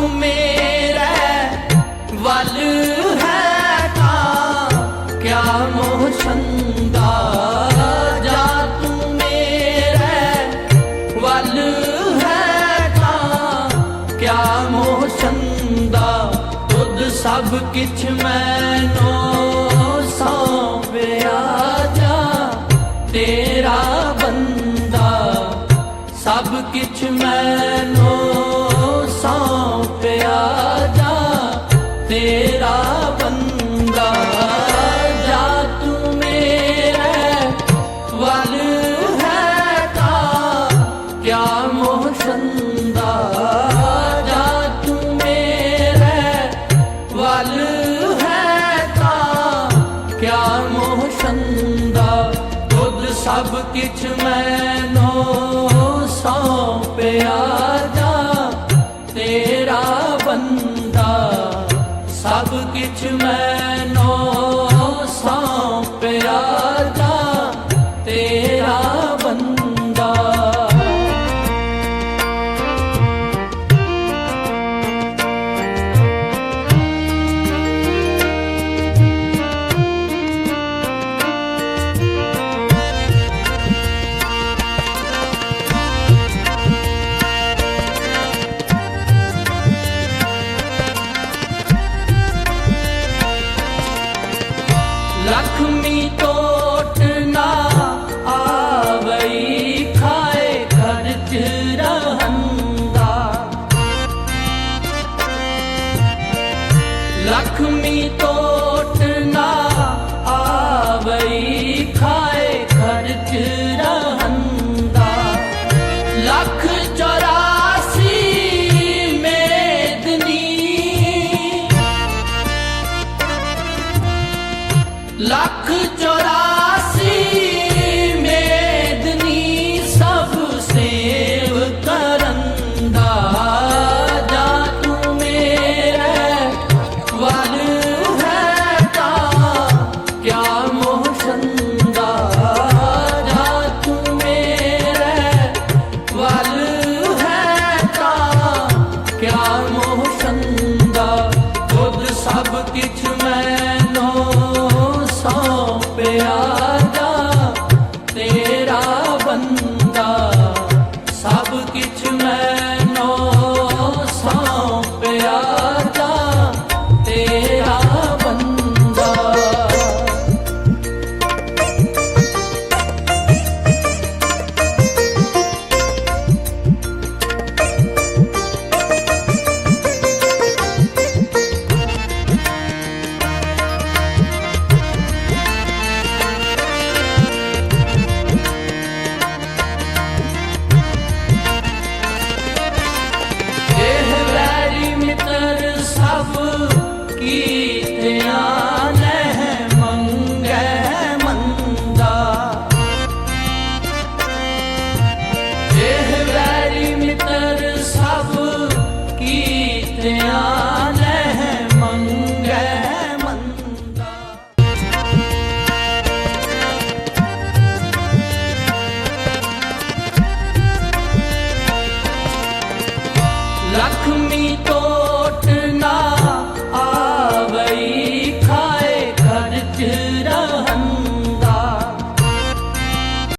ਤੂੰ ਮੇਰੇ ਵੱਲ ਹੈ ਤਾਂ ਕਿਆ ਮੋਹ ਛੰਦਾ ਜਾ ਤੂੰ ਮੇਰੇ ਵੱਲ ਹੈ ਤਾਂ ਕਿਆ ਮੋਹ ਛੰਦਾ ਤੁਧ ਸਭ ਕਿਛ ਮੈਨੋ ਸੌਂਪਿਆ ਜਾ ਤੇਰਾ ਬੰਦਾ ਸਭ ਕਿਛ ਮੈਨੋ ਸਭ ਕਿਛ ਮੈਨੋ ਸੌਂਪਿਆ ਜਾ। ਤੇਰਾ ਬੰਦਾ ਸਭ ਕਿਛ ਮੈਂ ਲਖਮੀ ਟੋਟ ਨਾ ਆਵਈ ਖਾਏ ਖਰਚ ਰਹੰਦਾ ਲਖਮੀ ਟੋਟ que